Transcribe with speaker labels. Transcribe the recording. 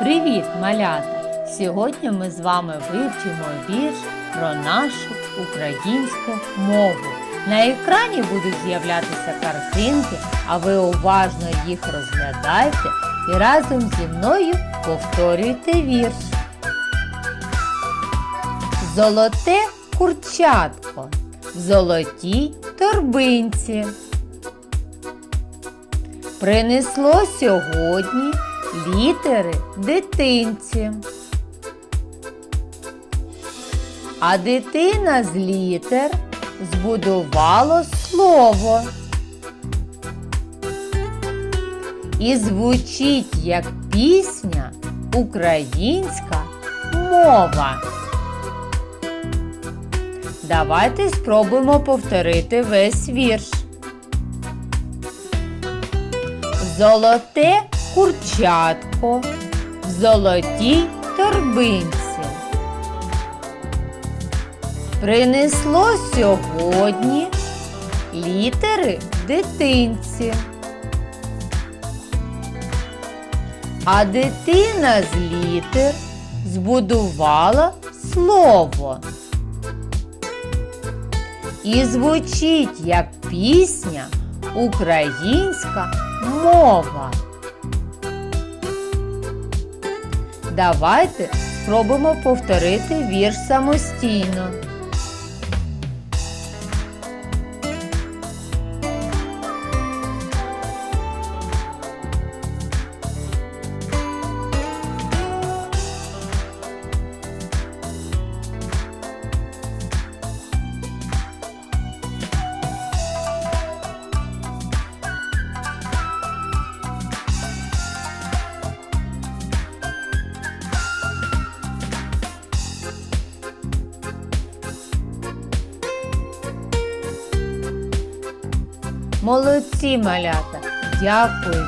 Speaker 1: Привіт, малята! Сьогодні ми з вами вивчимо вірш про нашу українську мову. На екрані будуть з'являтися картинки, а ви уважно їх розглядайте і разом зі мною повторюйте вірш. Золоте курчатко в золотій торбинці. Принесло сьогодні літери дитинці. А дитина з літер збудувало слово. І звучить як пісня українська мова. Давайте спробуємо повторити весь вірш. Золоте курчатко в золотій торбинці. Принесло сьогодні літери дитинці. А дитина з літер збудувала слово. І звучить як пісня українська мова. Давайте спробуємо повторити вірш самостійно. Молодці, малята! Дякую!